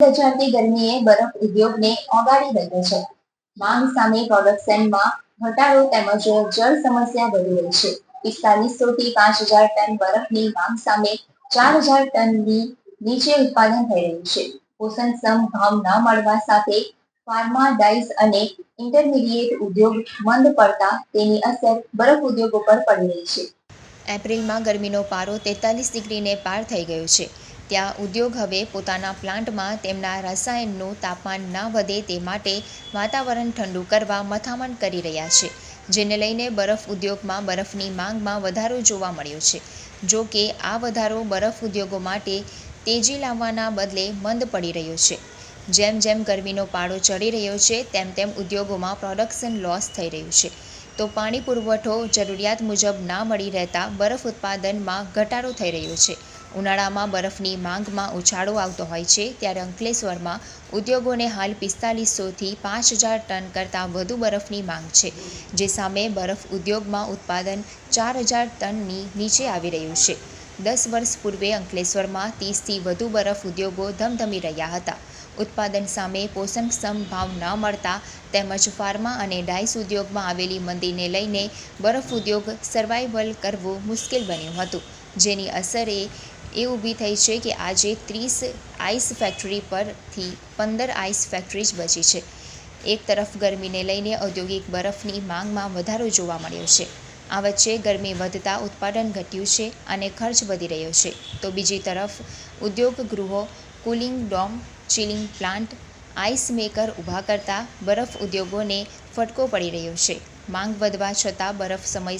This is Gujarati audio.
ગજાતી ગરમીએ બરફ ઉદ્યોગને ઓગાળી રહ્યો છે. માંગ સામે પ્રોડક્શનમાં ઘટાડો તેમજ જળ સમસ્યા વધી રહી છે. પિસ્તાલીસો થી પાંચ હજાર ટન બરફની માંગ સામે ચાર હજાર ટનની નીચે ઉત્પાદન થઈ રહ્યું છે. પોષણક્ષમ ભાવ ન મળવા સાથે ફાર્મા, ડાઇસ અને ઇન્ટરમીડિયેટ ઉદ્યોગ મંદ પડતા તેની અસર બરફ ઉદ્યોગ ઉપર પડી રહી છે. એપ્રિલમાં ગરમીનો પારો તેતાલીસ ડિગ્રીને પાર થઈ ગયો છે. ત્યાં ઉદ્યોગ હવે પોતાના પ્લાન્ટમાં તેમના રસાયણનું તાપમાન ન વધે તે માટે વાતાવરણ ઠંડુ કરવા મથામણ કરી રહ્યા છે, જેને લઈને બરફ ઉદ્યોગમાં બરફની માંગમાં વધારો જોવા મળ્યો છે. જો કે આ વધારો બરફ ઉદ્યોગો માટે તેજી લાવવાના બદલે મંદ પડી રહ્યો છે. જેમ જેમ ગરમીનો પાડો ચડી રહ્યો છે, તેમ તેમ ઉદ્યોગોમાં પ્રોડક્શન લોસ થઈ રહ્યું છે. તો પાણી પુરવઠો જરૂરિયાત મુજબ ના મળી રહેતા બરફ ઉત્પાદનમાં ઘટાડો થઈ રહ્યો છે. ઉનાળામાં બરફની માંગમાં ઉછાળો આવતો હોય છે, ત્યારે અંકલેશ્વરમાં ઉદ્યોગોને હાલ પિસ્તાલીસોથી પાંચ હજાર ટન કરતાં વધુ બરફની માંગ છે, જે સામે બરફ ઉદ્યોગમાં ઉત્પાદન ચાર હજાર ટનની નીચે આવી રહ્યું છે. દસ વર્ષ પૂર્વે અંકલેશ્વરમાં ત્રીસથી વધુ બરફ ઉદ્યોગો ધમધમી રહ્યા હતા. ઉત્પાદન સામે પોષણક્ષમ ભાવ ન મળતા તેમજ ફાર્મા અને ડાઇસ ઉદ્યોગમાં આવેલી મંદીને લઈને બરફ ઉદ્યોગ સર્વાઈવલ કરવું મુશ્કેલ બન્યું હતું. જેની અસરે એ ઊભી થઈ છે કે આજે ત્રીસ આઈસ ફેક્ટરી પરથી પંદર આઈસ ફેક્ટરી જ બચી છે. એક તરફ ગરમીને લઈને ઔદ્યોગિક બરફની માંગમાં વધારો જોવા મળ્યો છે. આ વચ્ચે ગરમી વધતા ઉત્પાદન ઘટ્યું છે અને ખર્ચ વધી રહ્યો છે. તો બીજી તરફ ઉદ્યોગ ગૃહો cooling dome, chilling plant, ice maker ઊભા કરતા બરફ ઉદ્યોગોને ફટકો પડી રહ્યો છે. માંગ વધવા છતાં બરફ સમયસર